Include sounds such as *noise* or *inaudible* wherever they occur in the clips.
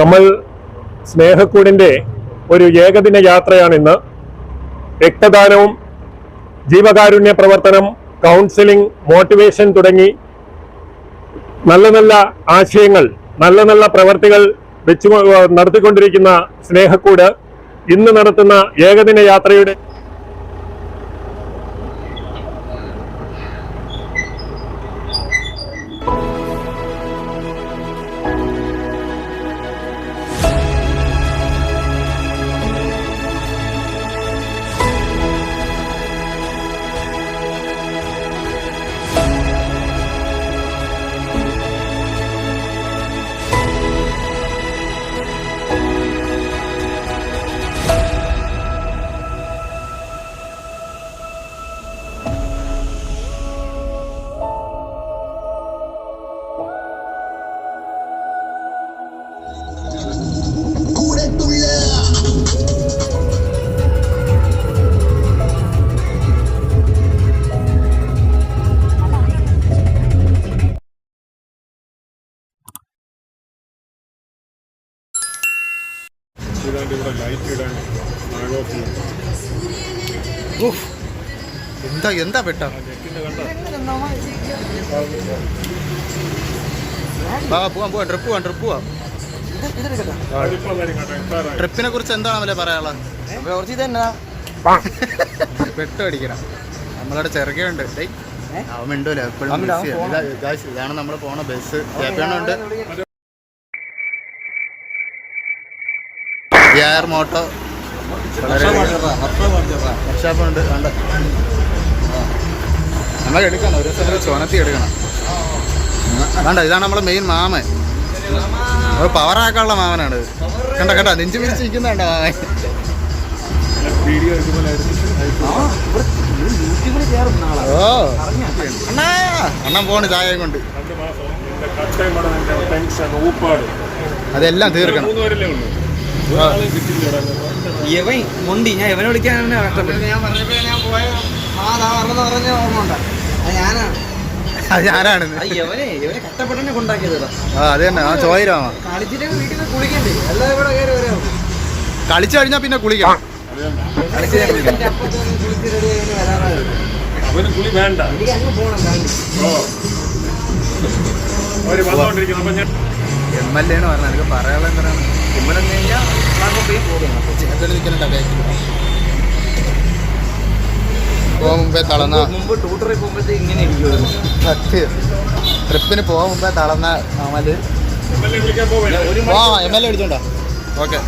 നമ്മൾ സ്നേഹക്കൂടിന്റെ ഒരു ഏകദിന യാത്രയാണിന്ന്. രക്തദാനവും ജീവകാരുണ്യ പ്രവർത്തനം കൗൺസിലിംഗ് മോട്ടിവേഷൻ തുടങ്ങി നല്ല നല്ല ആശയങ്ങൾ നല്ല നല്ല പ്രവർത്തികൾ വെച്ചു നടത്തിക്കൊണ്ടിരിക്കുന്ന സ്നേഹക്കൂട് ഇന്ന് നടത്തുന്ന ഏകദിന യാത്രയുടെ എന്താ എന്താ പെട്ട? വാ പോവാം പോവാം ട്രിപ്പ് പോവാം ട്രിപ്പ് പോവാം. ട്രിപ്പിനെ കുറിച്ച് എന്താണല്ലേ പറയാനുള്ളത് പെട്ട് അടിക്കണം. നമ്മളവിടെ ചെറുകയുണ്ട്. അവൻ എപ്പോഴും. ഇതാണ് നമ്മൾ പോണ ബസ് ഉണ്ട് മോട്ടോ വർഷാപ്പുണ്ട് കണ്ട? നമ്മൾ എടുക്കണം ഒരു ദിവസം ചുനത്തി എടുക്കണം. കണ്ട ഇതാണ് നമ്മളെ മെയിൻ മാമൻ. ഒരു പവറാക്കാനുള്ള മാമനാണ്. കണ്ട കണ്ട? നെഞ്ചു പിരിച്ച് നിൽക്കുന്ന കണ്ട മാമൻ? ഓ. അണ്ണാ അണ്ണൻ പോണ് ചായയും കൊണ്ട്. അതെല്ലാം തീർക്കണം. ഇവൻ മുണ്ടി ഞാൻ ഇവനെ വിളിക്കാൻ ഞാൻ പറഞ്ഞപ്പോ ഞാൻ പോയ ആ പറഞ്ഞ ഓർമ്മ ഉണ്ട്? അത് ഞാനാണ് അത് ഞാനാണ്. ആ അത് തന്നെ. കളിച്ചു കഴിഞ്ഞാൽ പിന്നെ കുളിക്കാം അവന് കുളി വേണ്ട. എം എൽ എ എന്ന് പറഞ്ഞാൽ എനിക്ക് പറയാനുള്ള എന്താണ്? ഇവിടെ നിന്ന് കഴിഞ്ഞാൽ നിൽക്കുന്നുണ്ട് ബാക്കിൽ. മുമ്പേ തളർന്ന മുമ്പ് ടൂട്ടറിൽ പോകുമ്പോഴത്തേക്ക് ഇങ്ങനെ ഇരിക്കുമായിരുന്നു സത്യം. ട്രിപ്പിന് പോകാൻ മുമ്പേ തളർന്ന അമൽ വിളിക്കാൻ പോവേണ്ട ഒരു ആ എം എൽ എ വിളിച്ചോണ്ടോ ഓക്കെ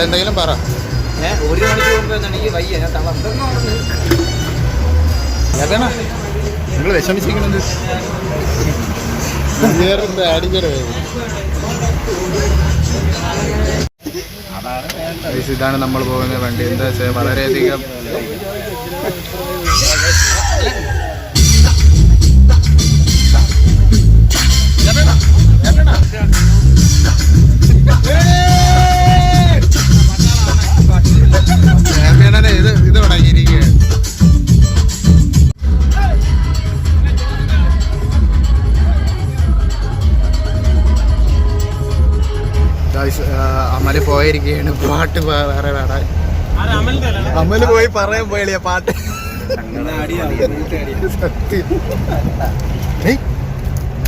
എന്തെങ്കിലും പറ. ഞാൻ ഒരു മണിക്ക് മുമ്പ് എനിക്ക് വയ്യ ഞാൻ തളർന്നു നിങ്ങൾ വിഷമിച്ചിരിക്കണത്. അടിക്കരുത് ഇതാണ് നമ്മൾ പോകുന്ന വണ്ടി. എന്താ വെച്ചാൽ വളരെയധികം ചാമ്പ്യനെ പാട്ട് വേറെ വേറെ. അമൽ പോയി പറയാൻ പോയളിയ പാട്ട്?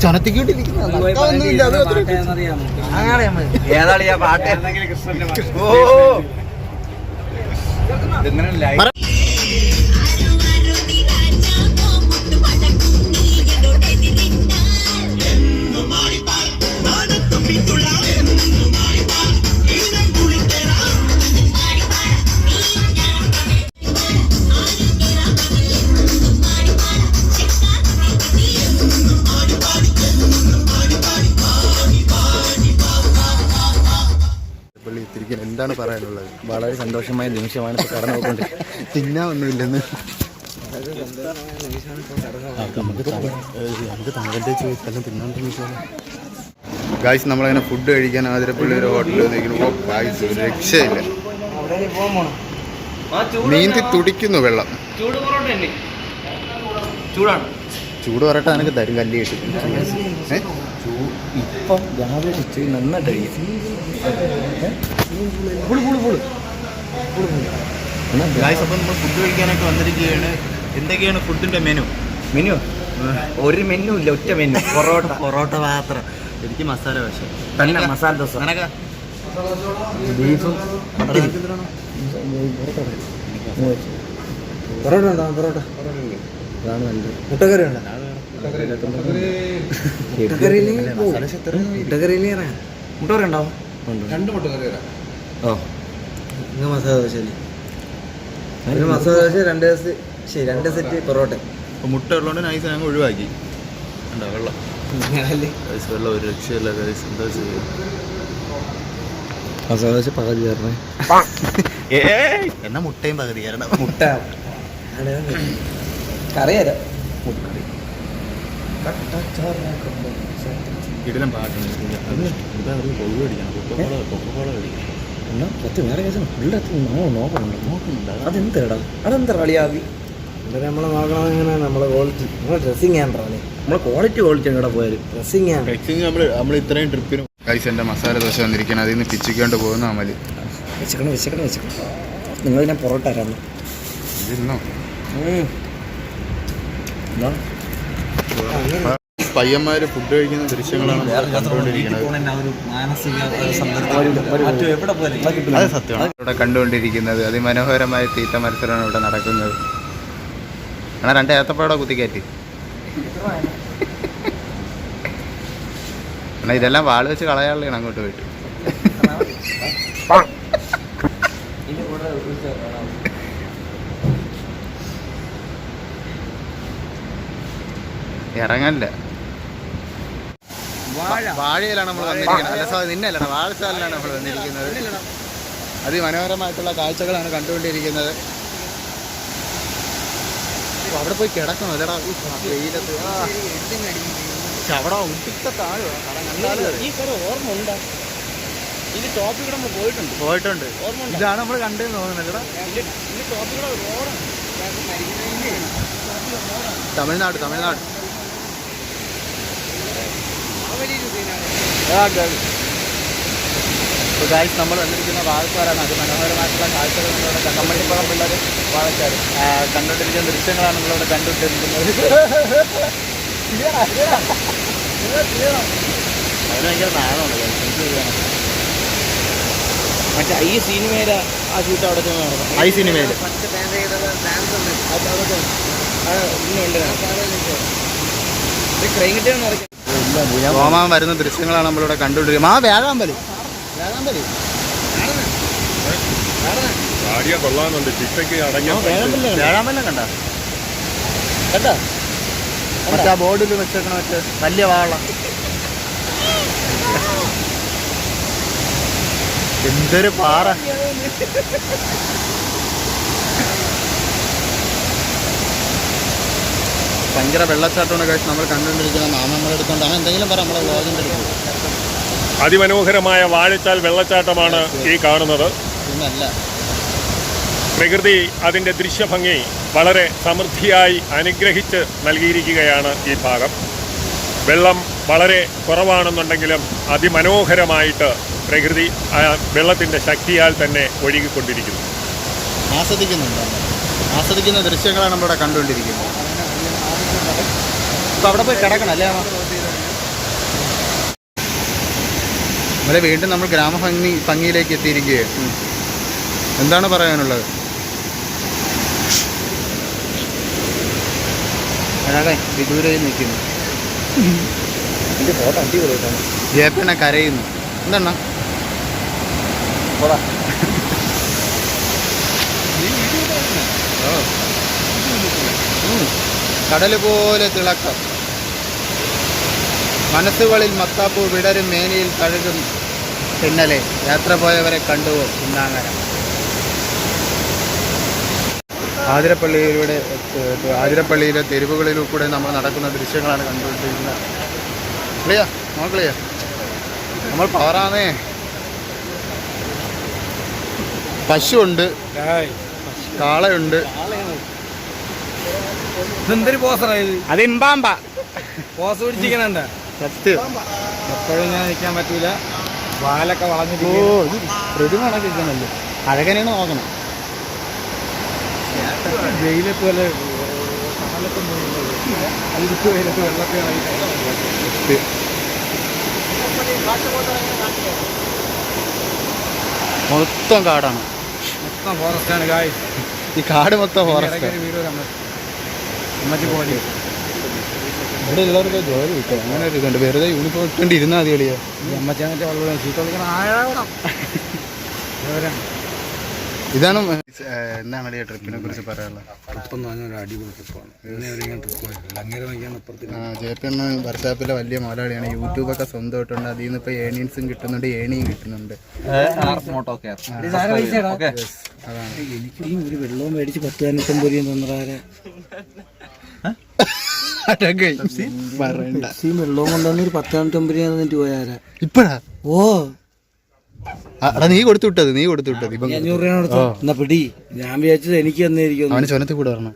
ചനത്തിക്കൂട്ടിരിക്കുന്നു പാട്ട് ഓ. വളരെ സന്തോഷമായ നിമിഷമാണ് ഇപ്പോൾ കടന്നു പോയിക്കൊണ്ടിരിക്കുന്നത്. തിന്നാമൊന്നുമില്ലെന്ന് ഗായ്സ് നമ്മളങ്ങനെ ഫുഡ് കഴിക്കാൻ ആതിരപ്പള്ളി ഒരു ഹോട്ടലിൽ ഓ ഗായ്സ് ഒരു രക്ഷയില്ല. നീന്തി തുടിക്കുന്നു വെള്ളം. ചൂട് പൊറോട്ട ചൂടാണ് ചൂട് പറയട്ടെ നിനക്ക് തരും കല്ല് കിട്ടും. ഇപ്പം രാവിലെ ഉച്ചയിൽ നന്നായിട്ട് കഴിക്കും. ഗായ്സ് അപ്പം നമ്മൾ ഫുഡ് കഴിക്കാനായിട്ട് വന്നിരിക്കുകയാണ്. എന്തൊക്കെയാണ് ഫുഡിന്റെ മെനു മെനു ഒരു മെനു ഇല്ല ഒറ്റ മെനു പൊറോട്ട. *laughs* പൊറോട്ട മാത്രം. എനിക്ക് മസാല ദോശ തന്നെ മസാല ദോശ? ബീഫും പൊറോട്ട ഉണ്ടോ? പൊറോട്ട. അതാണ് നല്ലത്. മുട്ടക്കറി ഉണ്ടോ? മുട്ടക്കറിയില്ലെങ്കിൽ മുട്ടക്കറിയിലേ ഇറങ്ങാം. മുട്ടക്കറി ഉണ്ടാവും. രണ്ട് മുട്ടക്കറി ഓ. നിങ്ങൾ മസാല ദോശ ഒരു മസാല ദോശ രണ്ട് സെറ്റ് ശരി രണ്ട് സെറ്റ് പൊറോട്ട. മുട്ട ഉള്ളതുകൊണ്ട് നൈസ് ഞങ്ങൾ ഒഴിവാക്കി. ഉണ്ടോ വെള്ളം. വെള്ളം ഒരു രക്ഷയില്ല എന്താ ചെയ്യുക? മസാല ദോശ പകുതി തരണേ. എന്നാ മുട്ടയും പകുതി കാരണം മുട്ട. കറി തരാം. മുട്ടക്കറി ഇടലും പാട്ടുണ്ട് ഇതാ ഒരു കൊള്ളു കൊക്കോള കൊക്കക്കോള അടിക്കണം എന്നാ പത്ത് വേറെ കേസ് ഉള്ളത്ത് നോ നോക്കണുണ്ട് നോക്കുന്നുണ്ട് അതെന്തേടാ? അതെന്താ കളിയാവി നമ്മൾ നോക്കണം എങ്ങനെ നമ്മളെ ക്വാളിറ്റി നമ്മൾ ഡ്രസ്സിങ് ആണ്. നമ്മളെ ക്വാളിറ്റി ക്വാളിറ്റി എങ്ങടെ പോയാലും ഡ്രസ്സിങ് ആണ് നമ്മൾ നമ്മൾ ഇത്രയും ട്രിപ്പിനും ഗൈസ് എന്റെ മസാല ദോശ വന്നിരിക്കണം അതിൽ നിന്ന് പിച്ചിക്കൊണ്ട് പോകുന്ന അമൽ. വെച്ചക്കണം വെച്ചക്കണം വെച്ചക്കണം. നിങ്ങൾ ഞാൻ പൊറോട്ട തരാം ഇതിരുന്നോ എന്നാ പയ്യന്മാര് ഫുഡ് കഴിക്കുന്ന ദൃശ്യങ്ങളാണ് അത് സത്യമാണ്. ഇവിടെ കണ്ടുകൊണ്ടിരിക്കുന്നത് അതിമനോഹരമായ തീറ്റ മത്സരമാണ് ഇവിടെ നടക്കുന്നത്. അങ്ങനെ രണ്ട് ഏത്തപ്പാടോ കുത്തിക്കയറ്റി എന്നാ ഇതെല്ലാം വാൾ വെച്ച് കളയാനുള്ളതാണ് അങ്ങോട്ട് പോയിട്ട്. ഇറങ്ങല്ല. വാഴയിലാണ് നമ്മൾ വന്നിരിക്കുന്നത്. അല്ല സാർ വാഴ വാഴച്ചാലിലാണ് നമ്മൾ വന്നിരിക്കുന്നത്. അതിമനോഹരമായിട്ടുള്ള കാഴ്ചകളാണ് കണ്ടുകൊണ്ടിരിക്കുന്നത്. അവിടെ പോയി കിടക്കണം. അല്ലടാ വെയിലത്ത്. പക്ഷെ അവിടെ ഉടുത്ത താഴെ ഇത് ടോപ്പിൽ കൂടെ നമ്മൾ പോയിട്ടുണ്ട്. പോയിട്ടുണ്ട്. ഇതാണ് നമ്മൾ കണ്ടെന്ന് തോന്നുന്നല്ലടാ ഇതിന്റെ ഇതിന്റെ ടോപ്പിൽ കൂടെ റോഡാണ് തമിഴ്നാട് തമിഴ്നാട്. ഇപ്പോൾ ഗായ്സ് നമ്മൾ വന്നിരിക്കുന്ന അത് അതിമനോഹരമായിട്ടുള്ള കാഴ്ചകൾ നമ്മളിവിടെ കമ്മട്ടിപ്പുറം പിള്ളേർ വാഴക്കാർ കണ്ടുകൊണ്ടിരിക്കുന്ന ദൃശ്യങ്ങളാണ് നമ്മളിവിടെ കണ്ടുകൊണ്ടിരിക്കുന്നത്. അതിന് ഭയങ്കര നാണമാണ് guys. എന്ത് ചെയ്യാനാ? മറ്റേ ഈ സിനിമയിലെ ആ ഷൂട്ട് അവിടെ ചെന്ന് നടന്നു. ഐ സിനിമയിൽ ഇന്നുണ്ട് ക്രെയിൻ കിട്ടിയാന്ന് ഓമാൻ വരുന്ന ദൃശ്യങ്ങളാണ് നമ്മളിവിടെ കണ്ടുകൊണ്ടിരിക്കുന്നത്. ആ വേഴാമ്പലി വ്യാഴാമ്പലി ആടിയ കൊള്ളാന്നുണ്ട് ചിട്ടയ്ക്ക് അടങ്ങിയ വ്യാഴാമ്പലം കണ്ട? കേട്ടാ മറ്റേ ആ ബോർഡിൽ വെച്ചേക്കണ മറ്റേ വലിയ വാള. എന്തൊരു പാറ. ഭയങ്കര വെള്ളച്ചാട്ടമാണ് കഴിച്ച് നമ്മൾ കണ്ടുകൊണ്ടിരിക്കുന്നത് അടുത്തോണ്ട് അവൻ എന്തെങ്കിലും പറ നമ്മളെ വ്ളോഗിന്റെ അടുത്ത്. അതിമനോഹരമായ വാഴച്ചാൽ വെള്ളച്ചാട്ടമാണ് ഈ കാണുന്നത്. പിന്നല്ല പ്രകൃതി അതിന്റെ ദൃശ്യഭംഗി വളരെ സമൃദ്ധിയായി അനുഗ്രഹിച്ച് നൽകിയിരിക്കുകയാണ് ഈ ഭാഗം. വെള്ളം വളരെ കുറവാണെന്നുണ്ടെങ്കിലും അതിമനോഹരമായിട്ട് പ്രകൃതി വെള്ളത്തിന്റെ ശക്തിയാൽ തന്നെ ഒഴുകിക്കൊണ്ടിരിക്കുന്നു. ആസ്വദിക്കുന്നുണ്ട്. ആസ്വദിക്കുന്ന ദൃശ്യങ്ങളാണ് നമ്മളിവിടെ കണ്ടുകൊണ്ടിരിക്കുന്നത്. ഇപ്പൊ അവിടെ പോയി കിടക്കണം അല്ലേ? നമ്മളെ വീണ്ടും നമ്മൾ ഗ്രാമഭംഗി ഭംഗിയിലേക്ക് എത്തിയിരിക്കുകയാണ് എന്താണ് പറയാനുള്ളത്? അതെ വിദൂരയിൽ നിൽക്കുന്നു. ഫോട്ടോ ജയപ്പണ കരയുന്നു. എന്താണ് കടൽ പോലെ തിളക്കം. മനസ്സുകളിൽ മത്താപ്പൂ വിടരും മേനിയിൽ കഴുകും. പിന്നലെ യാത്ര പോയവരെ കണ്ടുവോ കുന്നാങ്ങര. ആതിരപ്പള്ളിയിലൂടെ ആതിരപ്പള്ളിയിലെ തെരുവുകളിലൂടെ കൂടെ നമ്മൾ നടക്കുന്ന ദൃശ്യങ്ങളാണ് കണ്ടുകൊണ്ടിരിക്കുന്നത്. ക്ലിയർ? നോക്കളിയ നമ്മൾ പവറാന്നേ. ഉണ്ട് കാളയുണ്ട്. ഇമ്പാമ്പ. പോസ് പിടിച്ചിരിക്കണണ്ട സത്യം എപ്പോഴും ഞാൻ നിൽക്കാൻ പറ്റൂല. വാലൊക്കെ ഓ വളഞ്ഞിരിക്കും ഇത് പ്രതിമ കണക്കിരിക്കണല്ലോ അഴകനെയാണ് നോക്കണം. വെയിലത്ത് വെള്ളത്തിൽ ഇറങ്ങി മൊത്തം കാടാണ്. മൊത്തം ഫോറസ്റ്റാണ് ഗായ് ഈ കാട് മൊത്തം ഫോറസ്റ്റ് വീട് അമ്മച്ചി പോലെ ഇവിടെ എല്ലാവർക്കും ജോലി കിട്ടും. അങ്ങനെ ഒരു ഇതുണ്ട്. വെറുതെ യൂണിഫോം ഇട്ടുകൊണ്ട് ഇരുന്നാൽ മതി കളിയോ ഈ വളരെ ചീത്ത വിളിക്കണം ഇതാണ് എന്നാണ് എന്താണ് അളിയ ട്രിപ്പിനെ കുറിച്ച് പറയാനുള്ളത്? ട്രിപ്പ് എന്ന് പറഞ്ഞാൽ ഒരു അടിപൊളി ട്രിപ്പാണ് ഇന്നേ വരെ ട്രിപ്പ് പോയിട്ടില്ല. അങ്ങനെ നോക്കിയാണ് അപ്പുറത്ത് ജെ പി എണ്ണ വർഷാപ്പിലെ വലിയ മുതലാളിയാണ് യൂട്യൂബൊക്കെ സ്വന്തമായിട്ടുണ്ട്. അതിൽ നിന്ന് ഇപ്പോൾ ഏണിയൻസും കിട്ടുന്നുണ്ട് ഏണിയും കിട്ടുന്നുണ്ട്. അതാണ്. എനിക്ക് ഒരു വെള്ളവും മേടിച്ച് പത്ത് തന്നെ അതൊക്കെ പറയണ്ട. ഈ വെള്ളവും കൊണ്ടുവന്ന് ഒരു പത്ത് പതിനെട്ടൊമ്പത് തന്നിട്ട് പോയാരാ ഇപ്പഴാ? ഓ. എടാ നീ കൊടുത്തു വിട്ടത് നീ കൊടുത്തു വിട്ടത്. ഇപ്പം അഞ്ഞൂറ് രൂപ പിടി ഞാൻ വിചാരിച്ചത് എനിക്ക് തന്നെ അവന് ചുനത്തിൽ കൂടെ വരണം.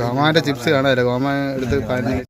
ഗോമാന്റെ ചിപ്സ് കാണാല്ലോ ഗോമ എടുത്ത് പതിനഞ്ച്